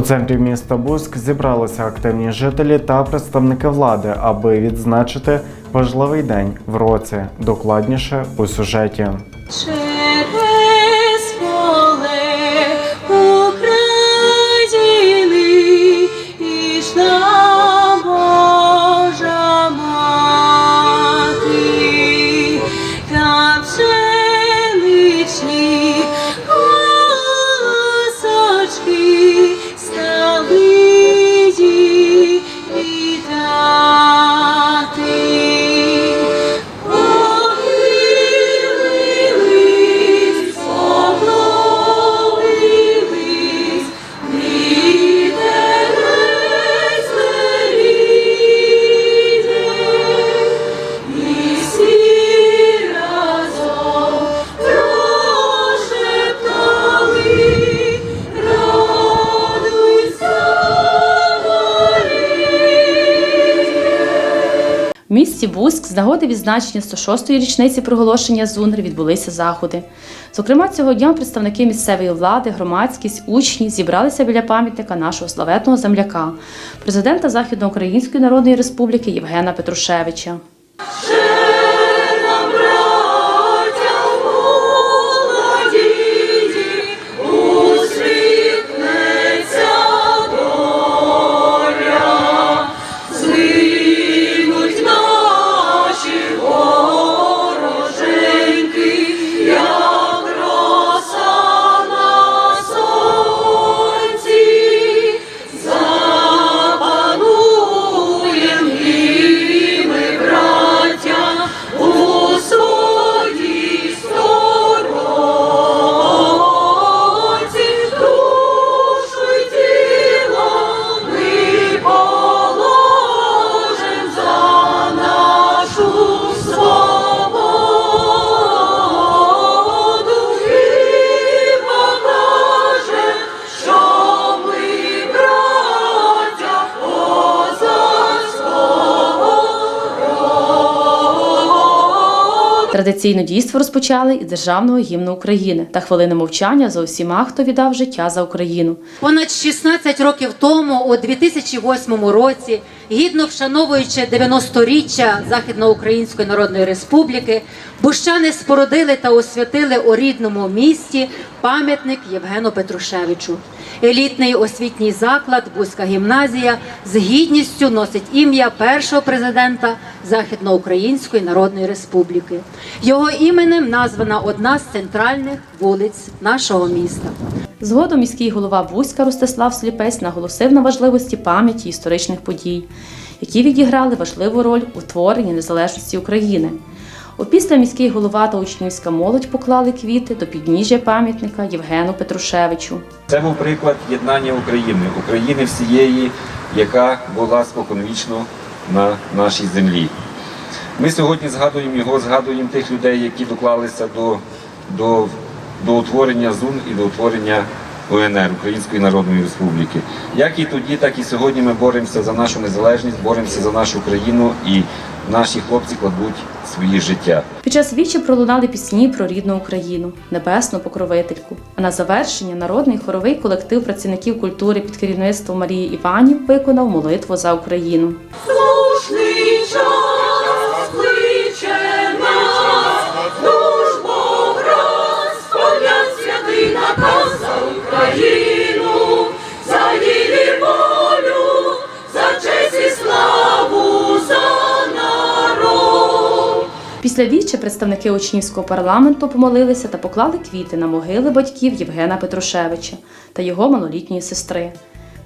У центрі міста Буск зібралися активні жителі та представники влади, аби відзначити важливий день в році. Докладніше у сюжеті. В місті Буськ з нагоди відзначення 106-ї річниці проголошення ЗУНР відбулися заходи. Зокрема, цього дня представники місцевої влади, громадськість, учні зібралися біля пам'ятника нашого славетного земляка, президента Західноукраїнської Народної Республіки Євгена Петрушевича. Традиційне дійство розпочали із державного гімну України та хвилини мовчання за усіма, хто віддав життя за Україну. Понад 16 років тому, у 2008 році, гідно вшановуючи 90-річчя Західноукраїнської Народної Республіки, бущани спорудили та освятили у рідному місті пам'ятник Євгену Петрушевичу. Елітний освітній заклад Бузька гімназія з гідністю носить ім'я першого президента Західноукраїнської Народної Республіки. Його іменем названа одна з центральних вулиць нашого міста. Згодом міський голова Бузька Ростислав Сліпець наголосив на важливості пам'яті історичних подій, які відіграли важливу роль у творенні незалежності України. Опісля міський голова та учнівська молодь поклали квіти до підніжжя пам'ятника Євгену Петрушевичу. Це був приклад єднання України, України всієї, яка була споконвічно на нашій землі. Ми сьогодні згадуємо його, згадуємо тих людей, які доклалися до, до, до утворення ЗУН і до утворення УНР Української Народної Республіки. Як і тоді, так і сьогодні ми боремося за нашу незалежність, боремося за нашу країну і наші хлопці кладуть свої життя. Під час вічі пролунали пісні про рідну Україну, небесну покровительку. А на завершення народний хоровий колектив працівників культури під керівництвом Марії Іванів виконав молитву за Україну. Слушний час Після віччя представники учнівського парламенту помолилися та поклали квіти на могили батьків Євгена Петрушевича та його малолітньої сестри.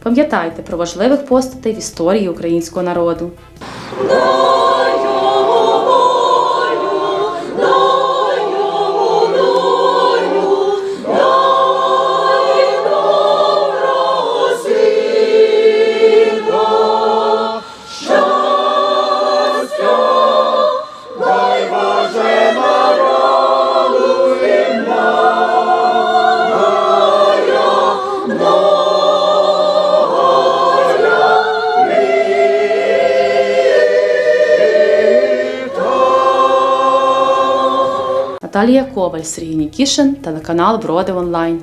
Пам'ятайте про важливих постатей в історії українського народу. Наталія Коваль, Сергій Нікішин, телеканал Броди Онлайн.